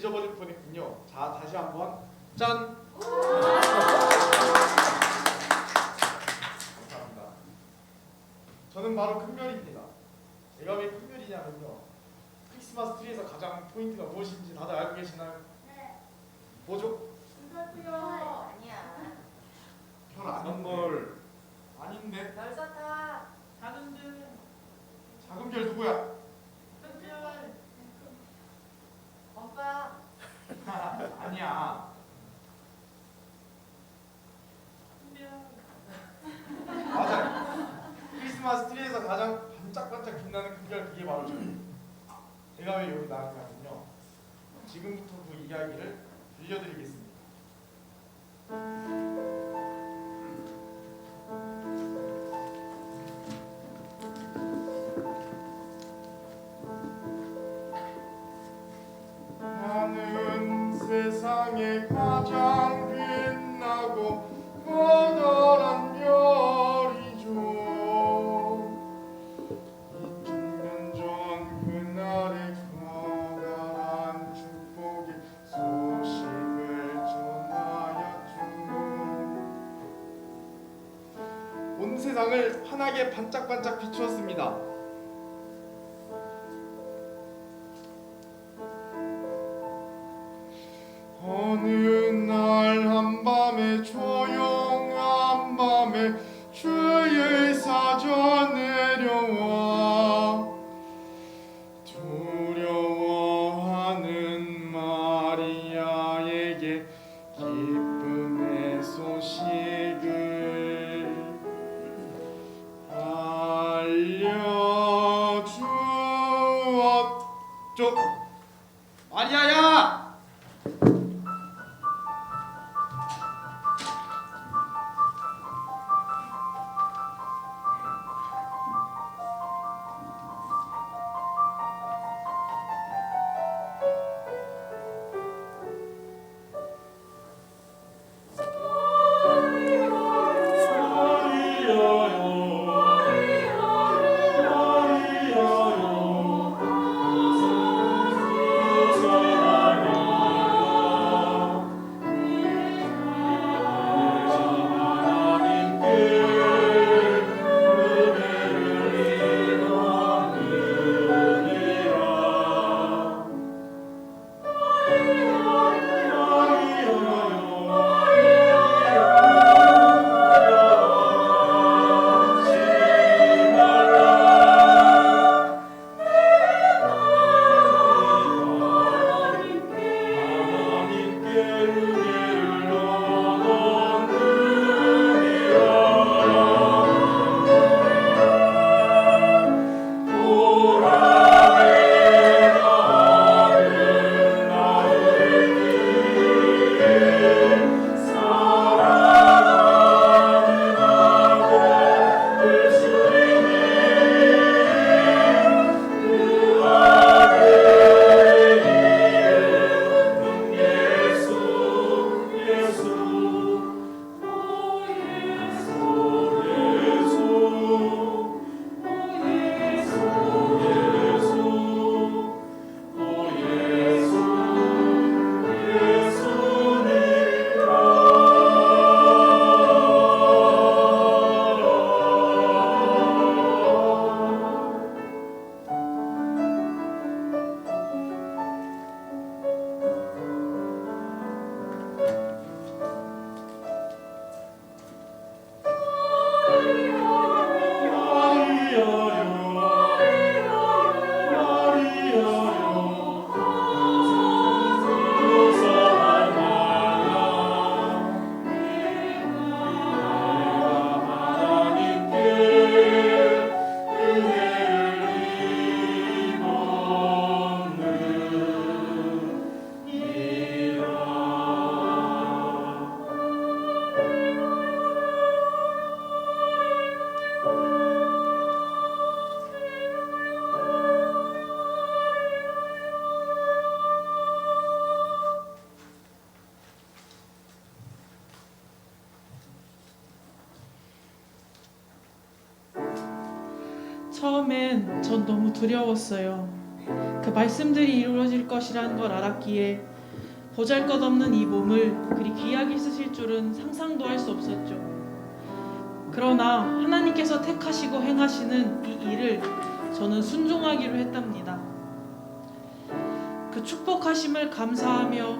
잊어버릴 뻔했군요. 자, 다시 한번 짠! 감사합니다. 저는 바로 큰별입니다. 제가 왜 큰별이냐면요. 크리스마스 트리에서 가장 포인트가 무엇인지 다들 알고 계시나요? 뭐죠? 아니야. 별 아닌데. 선물 아닌데. 별사탕. 작은 별, 작은 별 누구야? 큰 별, 오빠. 아니야. 맞아요. 크리스마스 트리에서 가장 반짝반짝 빛나는 큰별 그게 바로 저예요. 제가 왜 여기 나왔냐면요. 지금부터 그 이야기를 들려드리겠 세상에 가장 빛나고 커다란 별이죠. 2000년 전 그날의 커다란 축복의 소식을 전하였죠. 온 세상을 환하게 반짝반짝 비추었습니다. 어 전 너무 두려웠어요. 그 말씀들이 이루어질 것이라는 걸 알았기에 보잘 것 없는 이 몸을 그리 귀하게 쓰실 줄은 상상도 할 수 없었죠. 그러나 하나님께서 택하시고 행하시는 이 일을 저는 순종하기로 했답니다. 그 축복하심을 감사하며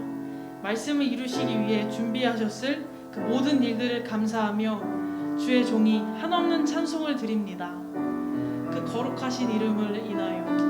말씀을 이루시기 위해 준비하셨을 그 모든 일들을 감사하며 주의 종이 한없는 찬송을 드립니다. 그 거룩하신 이름을 인하여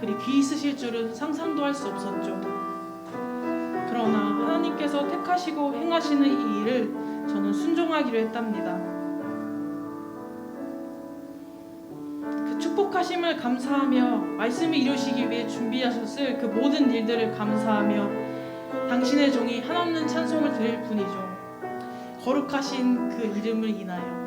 그리 귀히 쓰실 줄은 상상도 할 수 없었죠. 그러나 하나님께서 택하시고 행하시는 이 일을 저는 순종하기로 했답니다. 그 축복하심을 감사하며 말씀을 이루시기 위해 준비하셨을 그 모든 일들을 감사하며 당신의 종이 한없는 찬송을 드릴 뿐이죠. 거룩하신 그 이름을 인하여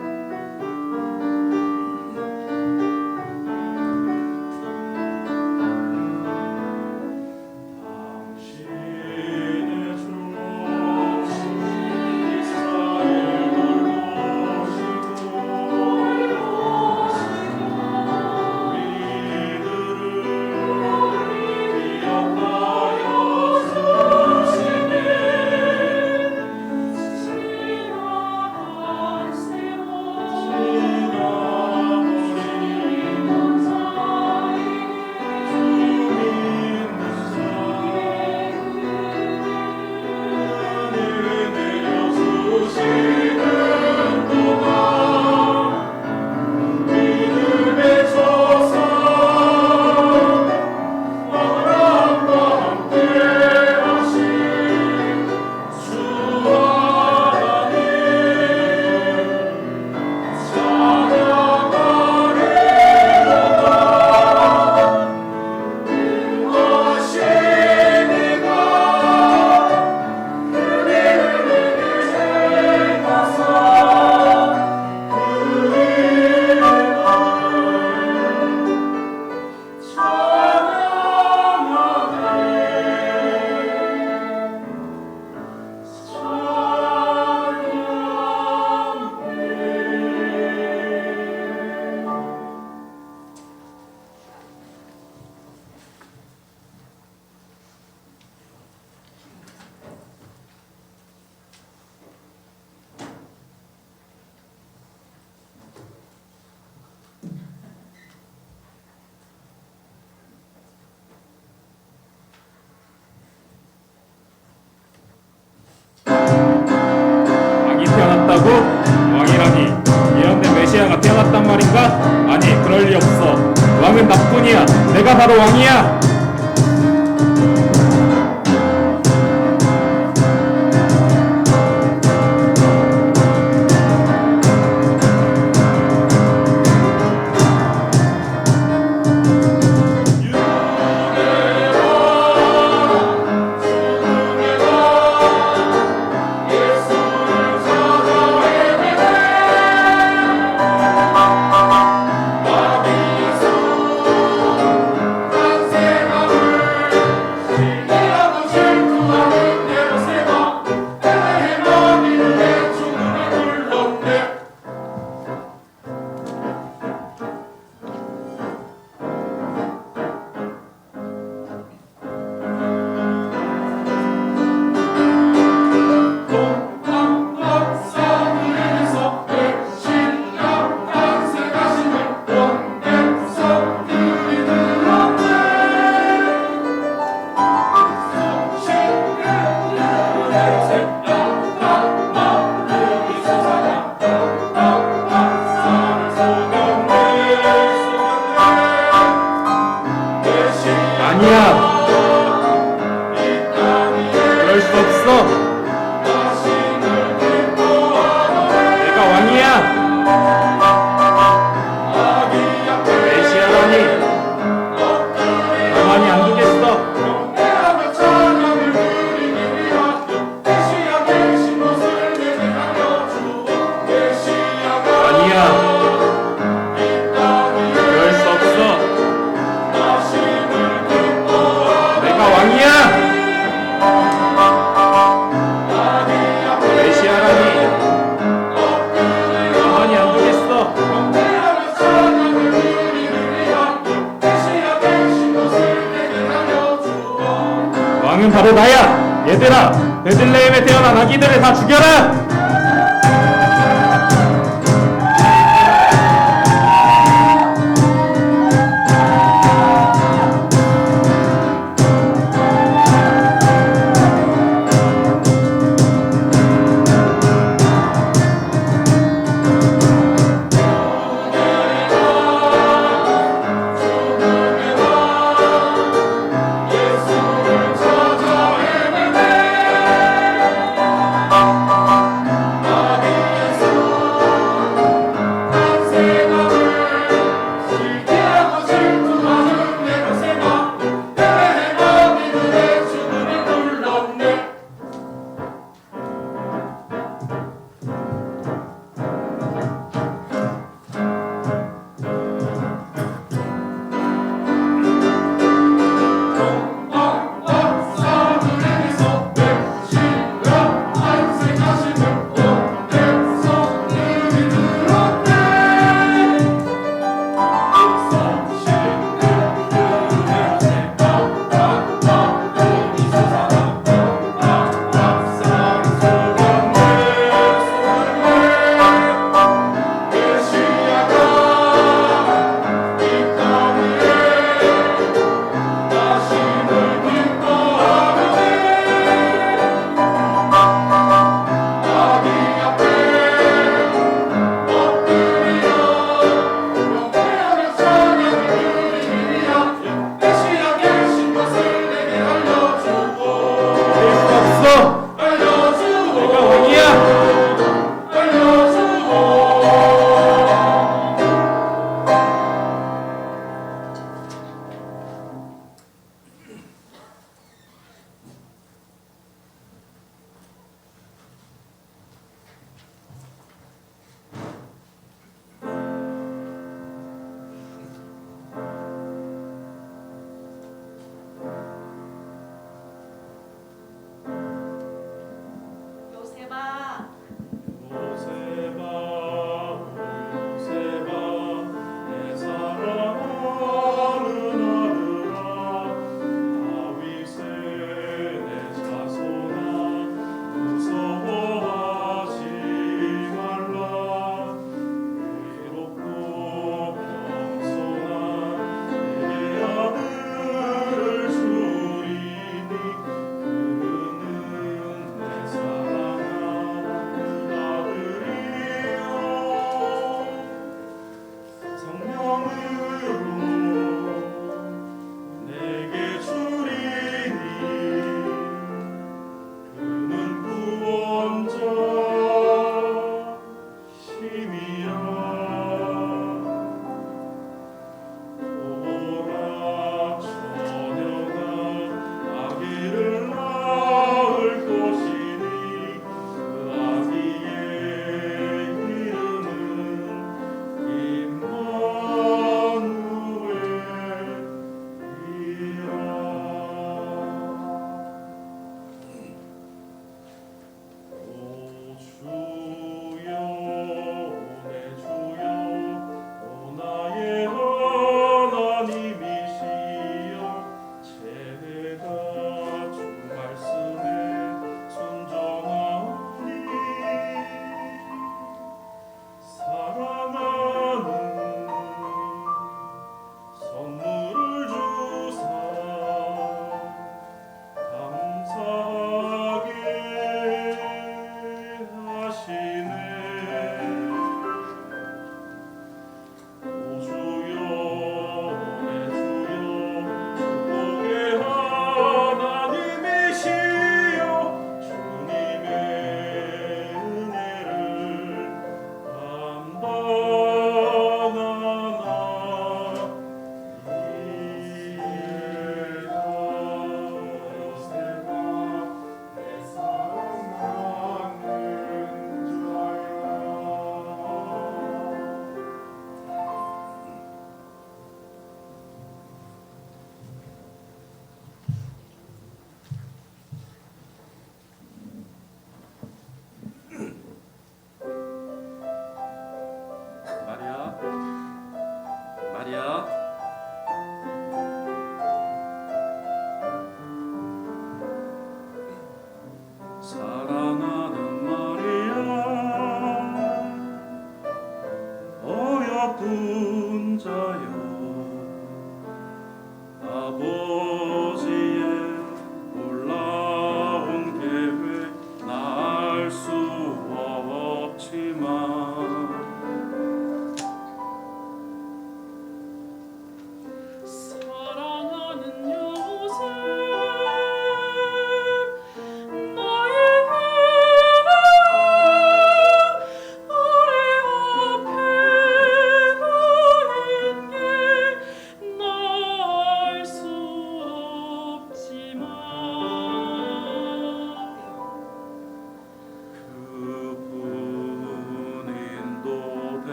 왕이 태어났다고? 왕이라니 예언된 메시아가 태어났단 말인가? 아니 그럴 리 없어 왕은 나뿐이야 내가 바로 왕이야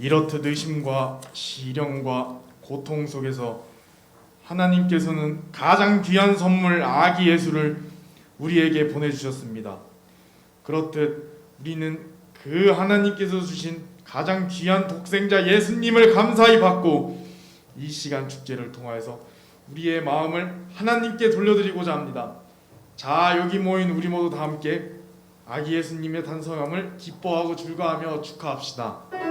이렇듯 의심과 시련과 고통 속에서 하나님께서는 가장 귀한 선물 아기 예수를 우리에게 보내주셨습니다. 그렇듯 우리는 그 하나님께서 주신 가장 귀한 독생자 예수님을 감사히 받고 이 시간 축제를 통하여서 우리의 마음을 하나님께 돌려드리고자 합니다. 자 여기 모인 우리 모두 다 함께 아기 예수님의 탄성함을 기뻐하고 즐거워하며 축하합시다.